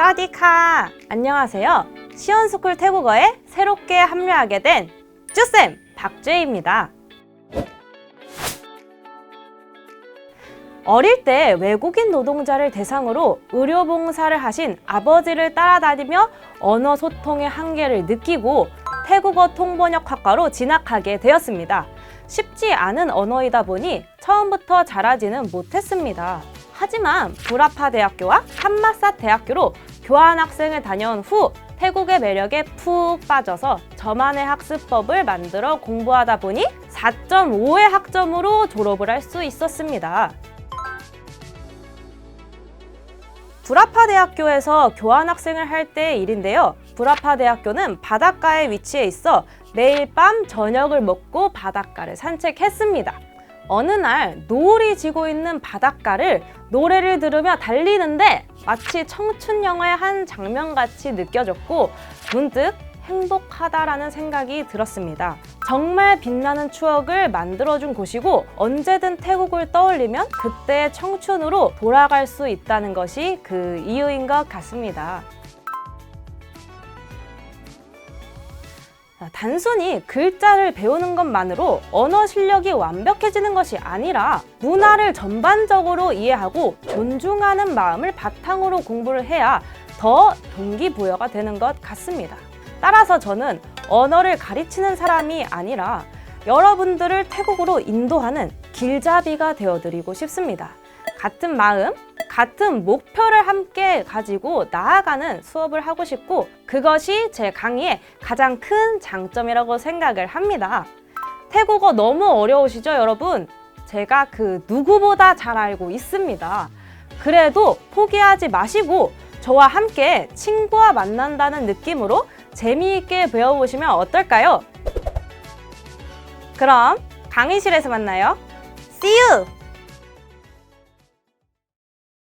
사디카 안녕하세요. 시원스쿨 태국어에 새롭게 합류하게 된 쭈쌤 박주혜입니다. 어릴 때 외국인 노동자를 대상으로 의료 봉사를 하신 아버지를 따라다니며 언어 소통의 한계를 느끼고 태국어 통번역학과로 진학하게 되었습니다. 쉽지 않은 언어이다 보니 처음부터 잘하지는 못했습니다. 하지만 브라파 대학교와 한마사 대학교로 교환학생을 다녀온 후 태국의 매력에 푹 빠져서 저만의 학습법을 만들어 공부하다 보니 4.5의 학점으로 졸업을 할 수 있었습니다. 브라파 대학교에서 교환학생을 할 때의 일인데요. 브라파 대학교는 바닷가에 위치해 있어 매일 밤 저녁을 먹고 바닷가를 산책했습니다. 어느 날 노을이 지고 있는 바닷가를 노래를 들으며 달리는데 마치 청춘 영화의 한 장면 같이 느껴졌고 문득 행복하다라는 생각이 들었습니다. 정말 빛나는 추억을 만들어준 곳이고 언제든 태국을 떠올리면 그때의 청춘으로 돌아갈 수 있다는 것이 그 이유인 것 같습니다. 단순히 글자를 배우는 것만으로 언어 실력이 완벽해지는 것이 아니라 문화를 전반적으로 이해하고 존중하는 마음을 바탕으로 공부를 해야 더 동기부여가 되는 것 같습니다. 따라서 저는 언어를 가르치는 사람이 아니라 여러분들을 태국으로 인도하는 길잡이가 되어드리고 싶습니다. 같은 마음, 같은 목표를 함께 가지고 나아가는 수업을 하고 싶고 그것이 제 강의의 가장 큰 장점이라고 생각을 합니다. 태국어 너무 어려우시죠, 여러분? 제가 그 누구보다 잘 알고 있습니다. 그래도 포기하지 마시고 저와 함께 친구와 만난다는 느낌으로 재미있게 배워보시면 어떨까요? 그럼 강의실에서 만나요. See you!